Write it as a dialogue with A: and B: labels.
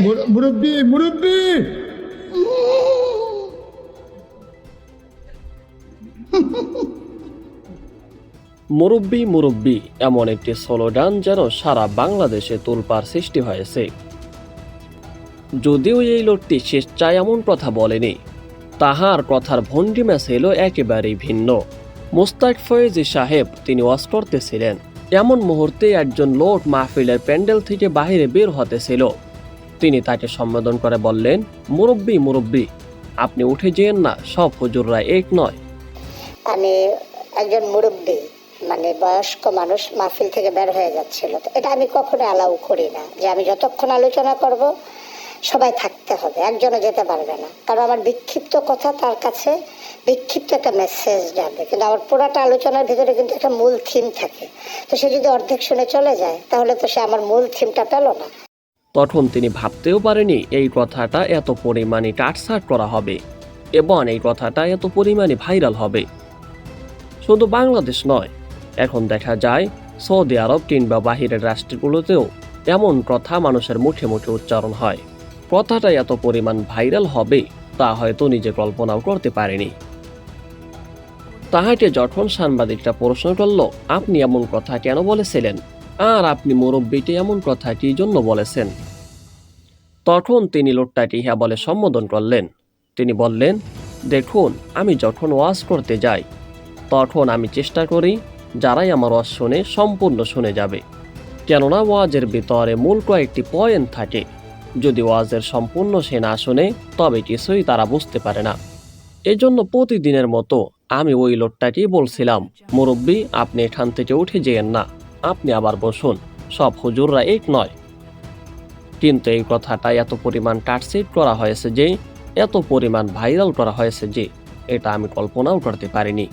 A: মুর- মুরব্বি মুরব্বি!
B: মুরব্বি মুরব্বি, এমন একটি স্লোগান যেন সারা বাংলাদেশে তোলপার সৃষ্টি হয়েছে। যদিও এই লোকটি স্বেচ্ছায় এমন কথা বলেনি, তাহার কথার ভঙ্গিমা ছিল একেবারেই ভিন্ন। মোস্তাক ফয়েজি সাহেব তিনি ওয়াজ করতেছিলেন, এমন মুহূর্তে একজন লোক মাহফিলের প্যান্ডেল থেকে বাহিরে বের হতেছিল। তিনি তাকে সম্বোধন করে বললেন, মুরব্বি মুরব্বি, আপনি উঠে যেন না, সব হুজুররা এক নয়।
C: আমি একজন মুরব্বী মানে বয়স্ক মানুষ, মাহফিল থেকে বের হয়ে যাচ্ছিল। এটা আমি কখনো অ্যালাউ করি না, যে আমি যতক্ষণ আলোচনা করব, সবাই থাকতে হবে, একজনও যেতে পারবে না। কারণ আমার বিক্ষিপ্ত কথা, তার কাছে বিক্ষিপ্ত একটা মেসেজ যাবে। কিন্তু আমার পুরাটা আলোচনার ভিতরে কিন্তু একটা মূল থিম থাকে। তো সে যদি অর্ধেক শুনে চলে যায়, তাহলে তো সে আমার মূল থিমটা পেল না।
B: তখন তিনি ভাবতেও পারেনি এই কথাটা এত পরিমাণে কাটসাট করা হবে এবং এই কথাটা এত পরিমাণে ভাইরাল হবে। শুধু বাংলাদেশ নয়, এখন দেখা যায় সৌদি আরব কিংবা বাহিরের রাষ্ট্রগুলোতেও এমন কথা মানুষের মুখে মুখে উচ্চারণ হয়। কথাটা এত পরিমাণ ভাইরাল হবে তা হয়তো নিজে কল্পনাও করতে পারেনি। তাহাকে যখন সাংবাদিকরা প্রশ্ন করল, আপনি এমন কথা কেন বলেছিলেন? আর আপনি মুরব্বীটি এমন কথা কি জন্য বলেছেন? তখন তিনি লোকটাকে ইহা বলে সম্বোধন করলেন। তিনি বললেন, দেখুন, আমি যখন ওয়াজ করতে যাই, তখন আমি চেষ্টা করি যারাই আমার ওয়াজ শুনে সম্পূর্ণ শুনে যাবে। কেননা ওয়াজের ভিতরে মূল কয়েকটি পয়েন্ট থাকে। যদি ওয়াজের সম্পূর্ণ সে না শুনে, তবে কিছুই তারা বুঝতে পারে না। এজন্য প্রতিদিনের মতো আমি ওই লোকটাকেই বলছিলাম, মুরব্বী, আপনি এখান থেকে উঠে যেয়েন না। আপনি আবার বসুন। সব হুজুররা এক নয়। কিন্তু এই কথাটা এত পরিমাণ টার্সিট করা হয়েছে যে, এত পরিমাণ ভাইরাল করা হয়েছে যে, এটা আমি কল্পনাও করতে পারিনি।